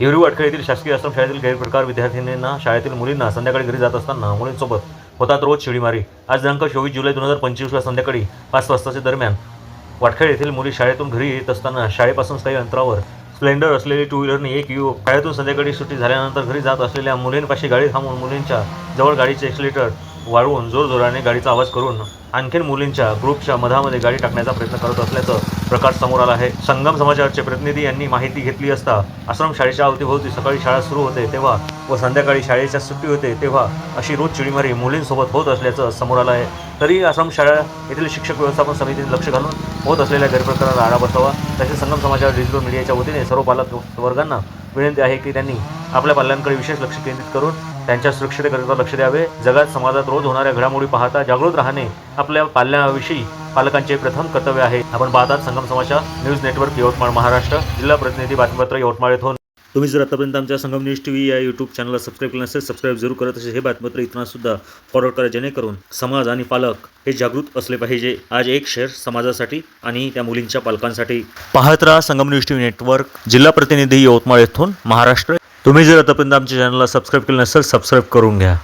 हिवरी वाटखळ येथील शासकीय आश्रम शाळेतील गैरप्रकार विद्यार्थिनींना शाळेतील मुलींना संध्याकाळी घरी जात असताना मुलींसोबत होतात रोज शिडीमारी. आज दिनांक चोवीस जुलै दोन हजार पंचवीसला संध्याकाळी पाच वाजताच्या दरम्यान वाटखेड येथील मुली शाळेतून घरी येत असताना शाळेपासून काही अंतरावर स्प्लेंडर असलेली टू व्हीलरने एक युवक शाळेतून संध्याकाळी सुट्टी झाल्यानंतर घरी जात असलेल्या मुलींपाशी गाडी थांबवून मुलींच्या जवळ गाडीचे एक्सिलेटर वाळवून जोरजोराने गाडीचा आवाज करून आणखीन मुलींच्या ग्रुपच्या मधामध्ये गाडी टाकण्याचा प्रयत्न करत असल्याचं प्रकार समोर आला आहे. संगम समाचारचे प्रतिनिधी यांनी माहिती घेतली असता आश्रम शाळेच्या अवतीभोवती सकाळी शाळा सुरू होते तेव्हा व संध्याकाळी शाळेच्या सुट्टी होते तेव्हा अशी रोज चिडीमारी मुलींसोबत होत असल्याचं समोर आलं आहे. तरी आश्रम शाळा येथील शिक्षक व्यवस्थापन समितीने लक्ष घालून होत असलेल्या गैरप्रकाराला आळा बसावा. तसेच संगम समाचार डिजिटल मीडियाच्या वतीने सर्व पालक वर्गांना विनंती आहे की त्यांनी आपल्या पाल्यांकडे विशेष लक्ष केंद्रित करून त्यांच्या सुरक्षिततेकरिता लक्ष द्यावे. जगात समाजात रोज होणाऱ्या घडामोडी पाहता जागृत राहणे आपल्या पाल्याविषयी पालकांचे प्रथम कर्तव्य आहे. आपण पाहतात संगम समाचार न्यूज नेटवर्क यवतमाळ महाराष्ट्र. जिल्हा प्रतिनिधी बातमीपत्र यवतमाळ येथून तुम्ही जर आतापर्यंत आमच्या संगम न्यूज टी व्ही या यूट्यूब चॅनलला सबस्क्राईब केलं नसेल सबस्क्राईब जरूर करत तसेच हे बातमीपत्र इतरांना सुद्धा फॉरवर्ड करा जेणेकरून समाज आणि पालक हे जागृत असले पाहिजे. आज एक शेअर समाजासाठी आणि त्या मुलींच्या पालकांसाठी. पाहत राहा Sangam news T V network. जिल्हा प्रतिनिधी यवतमाळ येथून महाराष्ट्र. तुम्ही जर आतापर्यंत आमच्या चॅनलला सबस्क्राईब केलं नसेल सबस्क्राईब करून घ्या.